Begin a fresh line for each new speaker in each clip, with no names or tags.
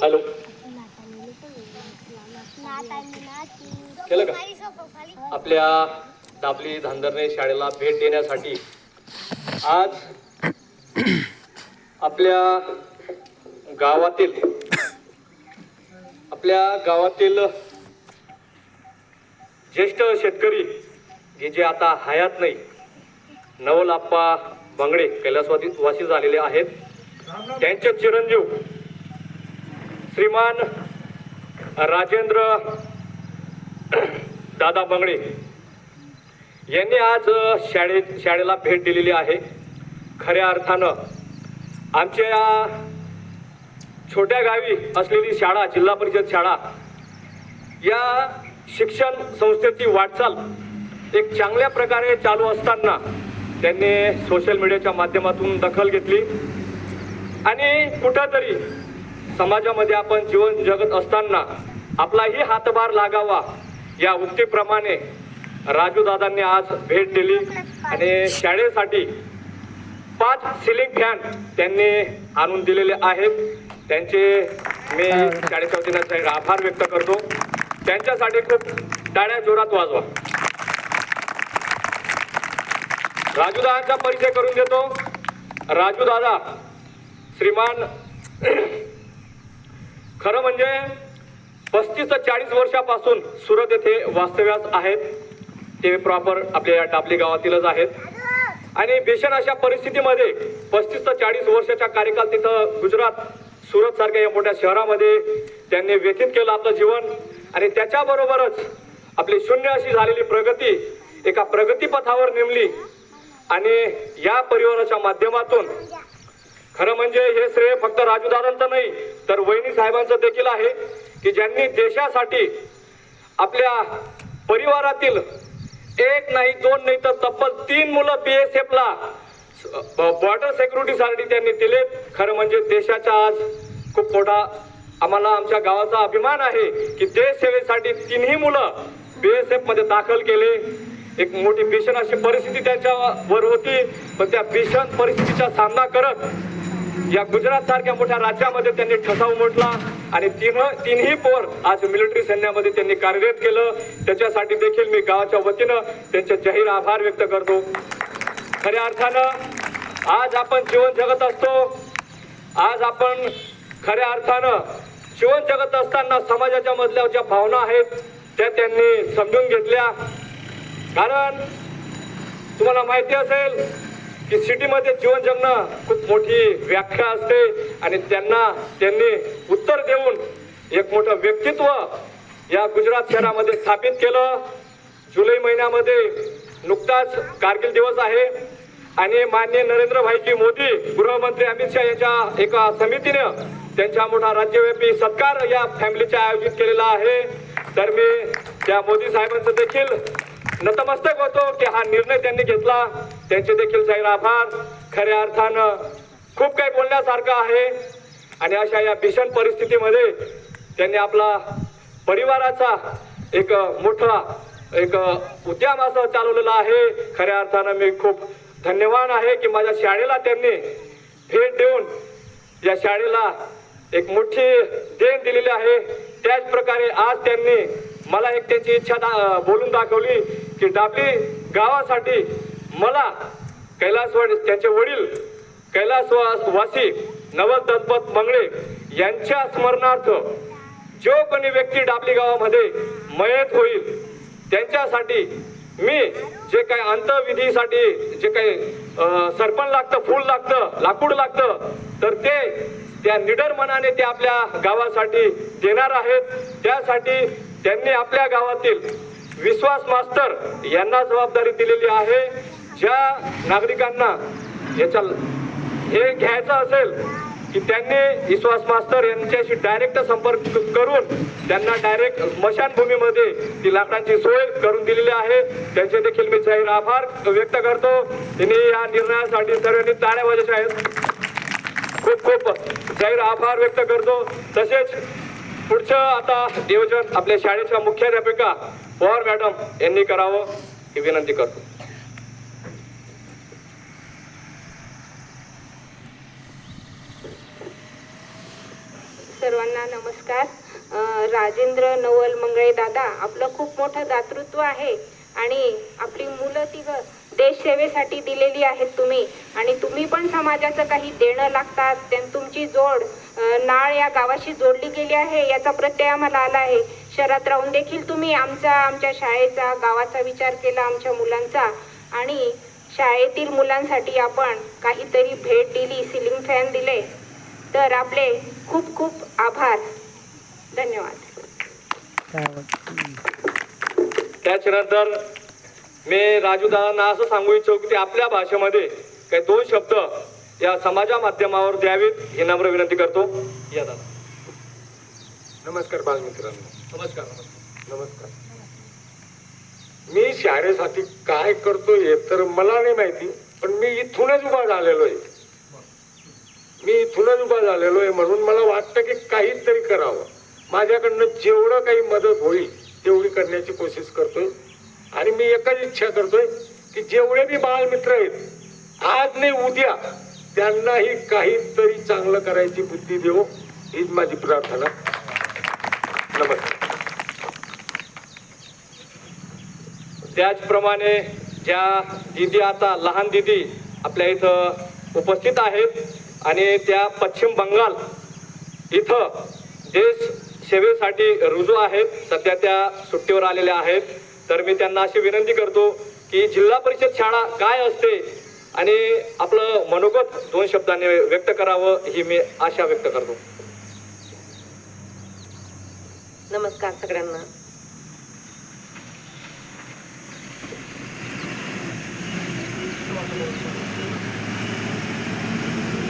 Hello केलं का? आपल्या दाबली धांदरणे शाळेला भेट देण्यासाठी आज आपल्या गावातील आपल्या गावातील ज्येष्ठ शेतकरी जे जे आता हयात नाही नवलाप्पा बांगडे कैलासवासी वासी झालेले आहेत. त्यांचे चिरंजीव श्रीमान राजेंद्र दादा बंगडे यांनी आज शाळेत शाळेला भेट दिलेली आहे. खऱ्या अर्थानं आमच्या या छोट्या गावी असलेली शाळा जिल्हा परिषद शाळा या शिक्षण संस्थेची वाटचाल एक चांगल्या प्रकारे चालू असताना त्यांनी सोशल मीडियाच्या माध्यमातून दखल घेतली. आणि कुठंतरी समाजामध्ये आपण जीवन जगत असताना आपलाही हातभार लागावा या उक्तीप्रमाणे राजूदादांनी आज भेट दिली. आणि शाळेसाठी पाच सिलिंग फॅन त्यांनी आणून दिलेले आहेत. त्यांचे मी शाळेच्या वतीनं आभार व्यक्त करतो. त्यांच्यासाठी खूप टाळ्या जोरात वाजवा. राजूदादांचा परिचय करून देतो. राजूदादा श्रीमान खरं म्हणजे पस्तीस ते चाळीस वर्षापासून सुरत येथे वास्तव्यास आहेत. ते प्रॉपर आपल्या या टापली गावातीलच आहेत. आणि भीषण अशा परिस्थितीमध्ये पस्तीस ते चाळीस वर्षाचा कार्यकाल तिथं गुजरात सुरत सारख्या या मोठ्या शहरामध्ये त्यांनी व्यतीत केलं आपलं जीवन. आणि त्याच्याबरोबरच आपली शून्य अशी झालेली प्रगती एका प्रगतीपथावर नेमली. आणि या परिवाराच्या माध्यमातून खरं म्हणजे हे श्रेय फक्त राजूदादांचं नाही तर वहिनी साहेबांचं देखील आहे की ज्यांनी देशासाठी आपल्या परिवारातील एक नाही दोन नाही तर तब्बल तीन मुलं बी एस एफला बॉर्डर सेक्युरिटीसाठी त्यांनी दिले खरं म्हणजे देशाचा आज खूप मोठा आम्हाला आमच्या गावाचा अभिमान आहे की देश सेवेसाठी तिन्ही मुलं बी एस एफमध्ये दाखल केले. एक मोठी भीषण अशी परिस्थिती त्यांच्यावर होती. पण त्या भीषण परिस्थितीचा सामना करत या गुजरात सारख्या मोठ्या राज्यामध्ये त्यांनी ठसा उमटला आणि तीन तीनही पोर आज मिलिटरी सैन्यामध्ये त्यांनी कार्यरत केलं. त्याच्यासाठी देखील मी गावाच्या वतीनं त्यांचे जाहीर आभार व्यक्त करतो. खऱ्या अर्थानं आज आपण जीवन जगत असतो. आज आपण खऱ्या अर्थानं जीवन जगत असताना समाजाच्या मधल्या ज्या भावना आहेत त्या त्यांनी समजून घेतल्या. कारण तुम्हाला माहिती असेल की सिटीमध्ये जीवन जगणं खूप मोठी व्याख्या असते आणि त्यांना त्यांनी उत्तर देऊन एक मोठं व्यक्तित्व या गुजरात शहरामध्ये स्थापित केलं. जुलै महिन्यामध्ये नुकताच कारगिल दिवस आहे आणि माननीय नरेंद्र भाईजी मोदी गृहमंत्री अमित शहा यांच्या एका समितीनं त्यांच्या मोठा राज्यव्यापी सत्कार या फॅमिलीचा आयोजित केलेला आहे. तर मी त्या मोदी साहेबांचं देखील नतमस्तक होतो की हा निर्णय त्यांनी घेतला. त्यांचे देखील जाहीर आभार. खऱ्या अर्थानं खूप काही बोलण्यासारखं आहे. आणि अशा या भीषण परिस्थितीमध्ये त्यांनी आपला परिवाराचा एक मोठा एक उद्यम असं चालवलेला आहे. खऱ्या अर्थानं मी खूप धन्यवाद आहे की माझ्या शाळेला त्यांनी भेट देऊन या शाळेला एक मोठी देण दिलेली आहे. त्याचप्रकारे आज त्यांनी मला एक त्यांची इच्छा दा बोलून दाखवली की डाबली गावासाठी मला कैलासवाड त्यांचे वडील कैलासवास वासी नवल दत्पत मंगळे यांच्या स्मरणार्थ जो कोणी व्यक्ती डाबली गावामध्ये मयत होईल त्यांच्यासाठी मी जे काही अंतविधीसाठी जे काही सरपण लागतं फूल लागतं लाकूड लागतं तर ते त्या निडर मनाने ते आपल्या गावासाठी देणार आहेत. त्यासाठी त्यांनी आपल्या गावातील विश्वास मास्तर यांना जबाबदारी दिलेली आहे. ज्या नागरिकांना याच्या हे घ्यायचं असेल की त्यांनी विश्वास मास्तर यांच्याशी डायरेक्ट संपर्क करून त्यांना डायरेक्ट स्मशानभूमीमध्ये ती लाकडांची सोय करून दिलेली आहे. त्यांचे देखील मी जाहीर आभार व्यक्त करतो. त्यांनी या निर्णयासाठी सर्वांनी ताळ्या वाजत आहेत. खूप खूप जाहीर आभार व्यक्त करतो. तसेच पुढचं आता नियोजन आपल्या शाळेच्या मुख्याध्यापिका पवार मॅडम यांनी करावं ही विनंती करतो.
सर्वांना नमस्कार. राजेंद्र नवल मंगळे दादा आपलं खूप मोठं दातृत्व आहे आणि आपली मुलं तिघं देश सेवेसाठी दिलेली आहेत तुम्ही. आणि तुम्ही पण समाजाचं काही देणं लागतात. त्यां तुमची जोड नाळ या गावाशी जोडली गेली आहे याचा प्रत्यय आम्हाला आला आहे. शहरात राहून देखील तुम्ही आमचा आमच्या शाळेचा गावाचा विचार केला आमच्या मुलांचा. आणि शाळेतील मुलांसाठी आपण काहीतरी भेट दिली सिलिंग फॅन दिले. तर आपले खूप खूप आभार. धन्यवाद.
त्याच्यानंतर मी राजू दादांना असं सांगू इच्छितो की ते आपल्या भाषेमध्ये काही दोन शब्द या समाजा माध्यमावर द्यावेत ही नम्र विनंती करतो. या दादा.
नमस्कार बालमित्रांनो.
नमस्कार
नमस्कार. मी शाळेसाठी काय करतोय हे तर मला नाही माहिती पण मी इथूनच उभा झालेलो आहे. मी इथूनच उभा झालेलो आहे म्हणून मला वाटतं की काहीतरी करावं. माझ्याकडनं जेवढं काही मदत होईल तेवढी करण्याची कोशिश करतोय. आणि मी एकच इच्छा करतोय की जेवढे बी बालमित्र आहेत आज नाही उद्या त्यांनाही काहीतरी चांगलं करायची बुद्धी देऊ हीच माझी प्रार्थना. नमस्कार.
त्याचप्रमाणे ज्या दिदी आता लहान दिदी आपल्या इथं उपस्थित आहेत आणि त्या पश्चिम बंगाल इथं देश सेवेसाठी रुजू आहेत सध्या त्या सुट्टीवर आलेल्या आहेत. तर मी त्यांना अशी विनंती करतो की जिल्हा परिषद शाळा काय असते आणि आपलं मनोगत दोन शब्दांनी व्यक्त करावं ही मी आशा व्यक्त करतो.
नमस्कार सगळ्यांना.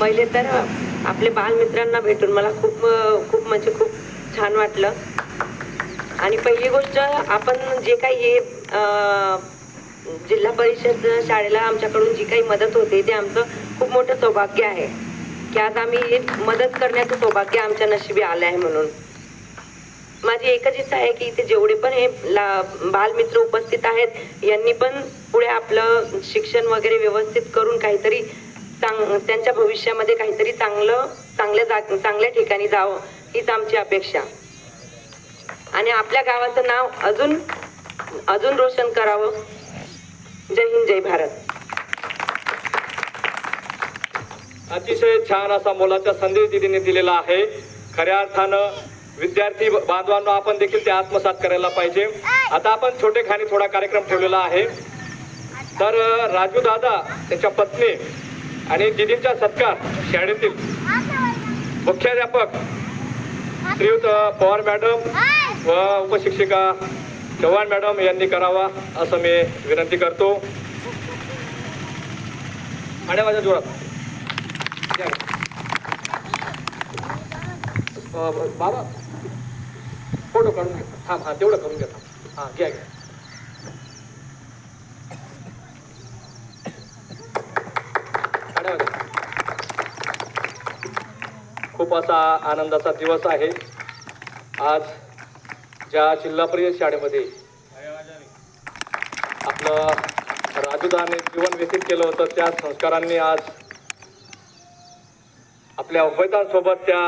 पहिले तर आपले बालमित्रांना भेटून मला खूप खूप म्हणजे खूप छान वाटलं. आणि पहिली गोष्ट आपण जे काही हे जिल्हा परिषद शाळेला आमच्याकडून जी काही मदत होते ते आमचं खूप मोठं सौभाग्य आहे. की आज आम्ही मदत करण्याचं सौभाग्य आमच्या नशिबी आलं आहे म्हणून. माझी एकच इच्छा आहे की इथे जेवढे पण हे ला बालमित्र उपस्थित आहेत यांनी पण पुढे आपलं शिक्षण वगैरे व्यवस्थित करून काहीतरी चांग त्यांच्या भविष्यामध्ये काहीतरी चांगलं चांगल्या जाग चांगल्या ठिकाणी जावं हीच आमची अपेक्षा. आणि आपल्या गावाचं नाव अजून अजून रोशन करावं. जय हिंद जय भारत.
अतिशय छान असा मोलाचा संदेश दिदीने दिलेला आहे. खऱ्या अर्थानं विद्यार्थी बांधवांना आपण देखील ते आत्मसात करायला पाहिजे. आता आपण छोटे खाणी थोडा कार्यक्रम ठेवलेला आहे. तर राजू दादा त्यांच्या पत्नी आणि दिदींचा सत्कार शाळेतील मुख्याध्यापक श्रीयुत पवार मॅडम व उपशिक्षिका चव्हाण मॅडम यांनी करावा असं मी विनंती करतो. आणि माझ्या जोरात. बाबा फोटो काढून घे थांब हां तेवढं करून घ्या हां घ्या घ्या. खूप असा आनंदाचा दिवस आहे. आज ज्या जिल्हा परिषद शाळेमध्ये आपलं राजूदाने जीवन व्यतीत केलं होतं त्या संस्कारांनी आज आपल्या उभयतांसोबत त्या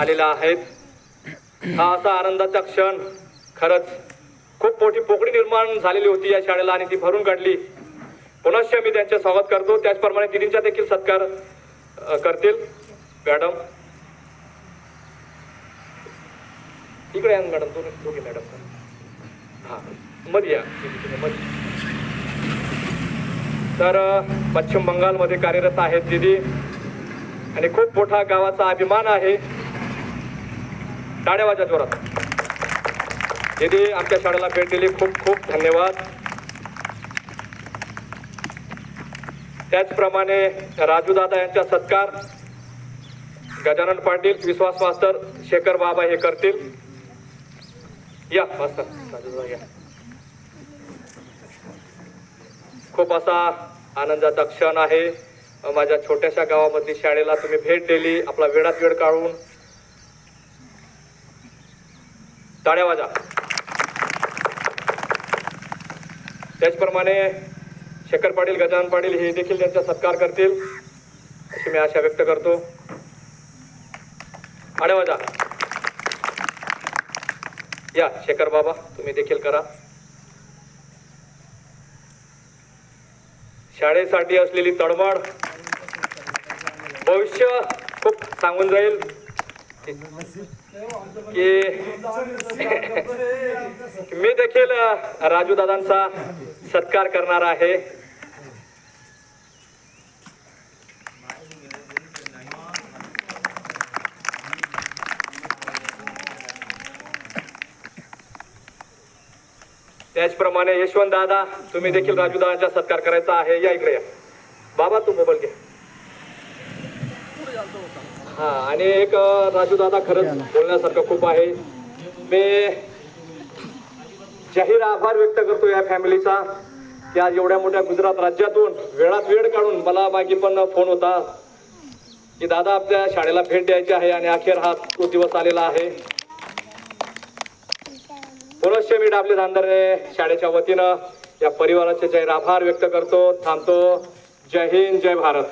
आलेल्या आहेत. हा असा आनंदाचा क्षण खरंच खूप मोठी पोकळी निर्माण झालेली होती या शाळेला आणि ती भरून काढली. पुनश्च मी त्यांचे स्वागत करतो. त्याचप्रमाणे दिदींचा देखील सत्कार करतील. मॅडम इकडे या मॅडम दोन दोघी मॅडम. हां मध्ये या. मध्ये तर पश्चिम बंगालमध्ये कार्यरत आहेत दिदी. आणि खूप मोठा गावाचा अभिमान आहे. टाळ्यावाच्या जोरात. दिदी आमच्या शाळेला भेट दिली. खूप खूप धन्यवाद. त्याचप्रमाणे राजूदादा यांचा सत्कार. गजानन पाटील विश्वास मास्तर शेखर बाबा हे करतील. या मास्तर या. खूप असा आनंदाचा क्षण आहे. माझ्या छोट्याशा गावामधली शाळेला तुम्ही भेट दिली. आपला वेळात वेळ काढून. टाळ्या वाजा. त्याचप्रमाणे शेखर पाटील गजानन पाटील हे देखील त्यांचा सत्कार करतील. अशी मी आशा व्यक्त करतो. टाळ्या वाजा. या शेखर बाबा तुम्ही देखील करा. शाळेसाठी असलेली तडमड भविष्य खूप सांगून जाईल. की मी देखील राजू दादांचा सत्कार करणार आहे. त्याचप्रमाणे यशवंत दादा तुम्ही देखील राजू दादांचा सत्कार करायचा आहे. या इकडे या. बाबा तू मोबाईल घ्या हा आणि एक राजू दादा खरंच बोलण्यासारखं खूप आहे. मी जाहीर आभार व्यक्त करतो या फॅमिलीचा की आज एवढ्या मोठ्या गुजरात राज्यातून वेळात वेळ काढून मला मागे पण फोन होता की दादा आपल्या शाळेला भेट द्यायची आहे आणि अखेर हा तो दिवस आलेला आहे. पुनश्च मी डाबले धांदरे शाळेच्या वतीनं या परिवाराचे जय आभार व्यक्त करतो. थांबतो. जय हिंद जय भारत.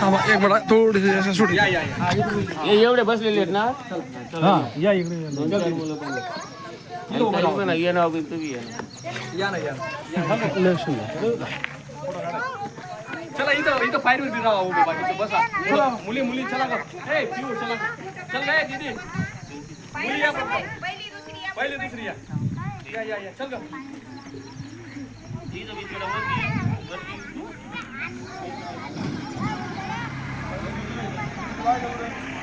थांबा एक मिनिट थोडीशी असं सुट
हे एवढे बसलेले आहेत ना?
हा या इकडे
पण ये ना तुम्ही ये ना.
चला इथं इथं राहा उभे बाकीचे बसा. चला. मुली मुली चला ग. ए पिऊ चला. चल ए, दीदी. मुली या. पहिली दुसरी या. या. या या Bye, Lauren.